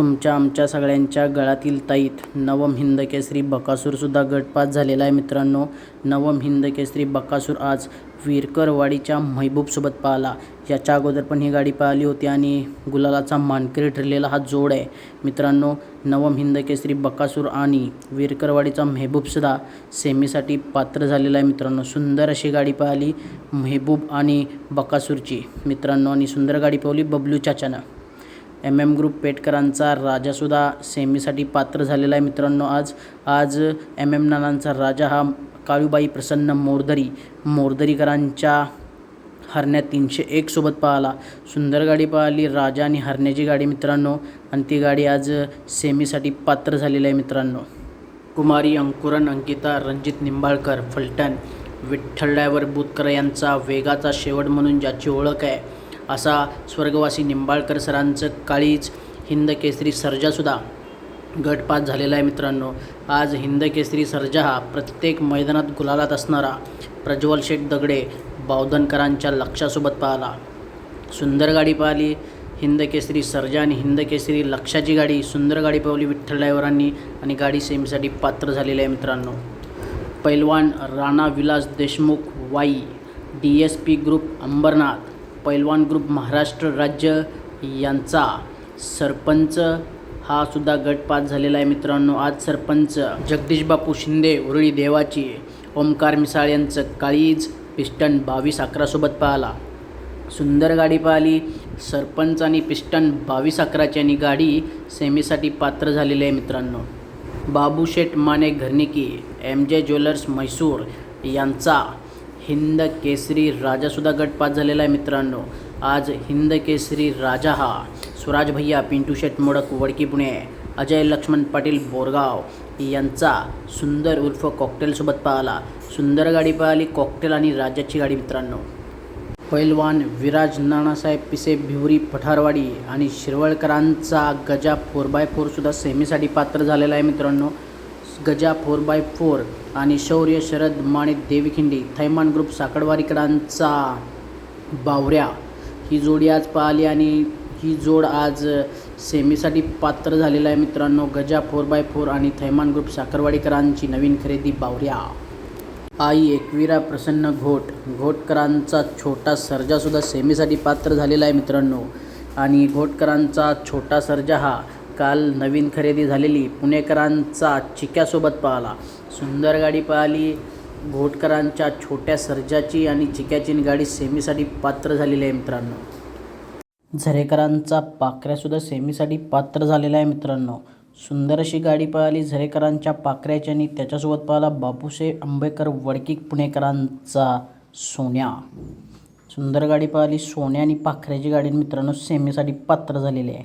तुमच्या आमच्या सगळ्यांच्या गळातील ताईत नवम हिंद केसरी बकासूरसुद्धा गटपात झालेला आहे मित्रांनो. नवम हिंद केसरी बकासूर आज विरकरवाडीच्या महबूबसोबत पाहिला. याच्या अगोदर पण ही गाडी पाहिली होती आणि गुलालाचा मानकरी ठरलेला हा जोड आहे. मित्रांनो नवम हिंद केसरी बकासूर आणि विरकरवाडीचा मेहबूबसुद्धा सेमीसाठी पात्र झालेला आहे मित्रांनो. सुंदर अशी गाडी पाहिली मेहबूब आणि बकासूरची. मित्रांनो आणि सुंदर गाडी पाहिली बबलू चाचानं. एम एम ग्रुप पेटकरांचा राजासुद्धा सेमीसाठी पात्र झालेला आहे मित्रांनो. आज आज एम एम नानांचा राजा हा काळूबाई प्रसन्न मोरदरी मोरदरीकरांच्या हरण्या तीनशे एकसोबत पाहिला. सुंदर गाडी पाहिली राजा आणि हरण्याची गाडी मित्रांनो. आणि ती गाडी आज सेमीसाठी पात्र झालेली आहे मित्रांनो. कुमारी अंकुरन अंकिता रणजित निंबाळकर फलटण विठ्ठल ड्रायव्हर बुतकर यांचा वेगाचा शेवट म्हणून ज्याची ओळख आहे. असा स्वर्गवासी निंबाळकर सरांचं काळीच हिंद केसरी सर्जासुद्धा गटपात झालेला आहे मित्रांनो. आज हिंद केसरी सर्जा हा प्रत्येक मैदानात गुलालात असणारा प्रज्वल शेठ दगडे बावधनकरांच्या लक्षासोबत पाहिला. सुंदर गाडी पाहिली हिंद केसरी सर्जा आणि हिंद केसरी लक्षाची गाडी सुंदर गाडी पावली विठ्ठल ड्रायव्हरांनी आणि गाडी सेमीसाठी पात्र झालेली आहे मित्रांनो. पैलवान Rana Vilas Deshmukh Wai D S P group Ambernath पैलवान ग्रुप महाराष्ट्र राज्य यांचा सरपंच हा सुद्धा गटपात झालेला आहे मित्रांनो. आज सरपंच जगदीशबापू शिंदे उरळी देवाची ओमकार मिसाळ यांचं काळीज पिस्टन बावीस अकरासोबत पाहिला. सुंदर गाडी पाहिली. सरपंच आणि पिस्टन बावीस अकराची आणि गाडी सेमीसाठी पात्र झालेली आहे मित्रांनो. बाबूशेठ माने घरनिकी एम जे ज्वेलर्स म्हैसूर यांचा हिंद केसरी राजासुद्धा गटपात झालेला आहे मित्रांनो. आज हिंद केसरी राजा हा स्वराज भैया पिंटू शेठ मोडक वडकी पुणे अजय लक्ष्मण पाटील बोरगाव यांचा सुंदर उर्फ कॉकटेलसोबत पाहिला सुंदर गाडी पाहिली कॉकटेल आणि राजाची गाडी मित्रांनो. पैलवान विराज नानासाहेब पिसे भिवरी पठारवाडी आणि शिरवळकरांचा गजा फोर बाय फोरसुद्धा सेमीसाठी पात्र झालेला आहे मित्रांनो. गजा फोर बाय फोर आणि शौर्य शरद माणिक देवीखिंडी थैमान ग्रुप साकडवारीकरांचा बावऱ्या. ही जोडी आज पाहिली आणि ही जोड आज सेमीसाठी पात्र झालेला आहे मित्रांनो. गजा फोर बाय फोर आणि थैमान ग्रुप साखरवाडीकरांची नवीन खरेदी बावऱ्या. आई एकविरा प्रसन्न घोट. घोटकरांचा छोटा सर्जासुद्धा सेमीसाठी पात्र झालेला आहे मित्रांनो. आणि घोटकरांचा छोटा सर्जा हा काल नवीन खरेदी झालेली पुणेकरांचा चिक्यासोबत पाहिला. सुंदर गाडी पाहिली. घोटकरांच्या छोट्या सर्जाची आणि चिक्याची गाडी सेमीसाठी पात्र झालेली आहे मित्रांनो. झरेकरांचा पाकऱ्यासुद्धा सेमीसाठी पात्र झालेला आहे मित्रांनो. सुंदर अशी गाडी पाहिली झरेकरांच्या पाकऱ्याची आणि त्याच्यासोबत पाहिला बापूसे आंबेकर वडकी पुणेकरांचा सोन्या. सुंदर गाडी पाहिली सोन्या आणि पाखऱ्याची गाडी मित्रांनो सेमीसाठी पात्र झालेली आहे.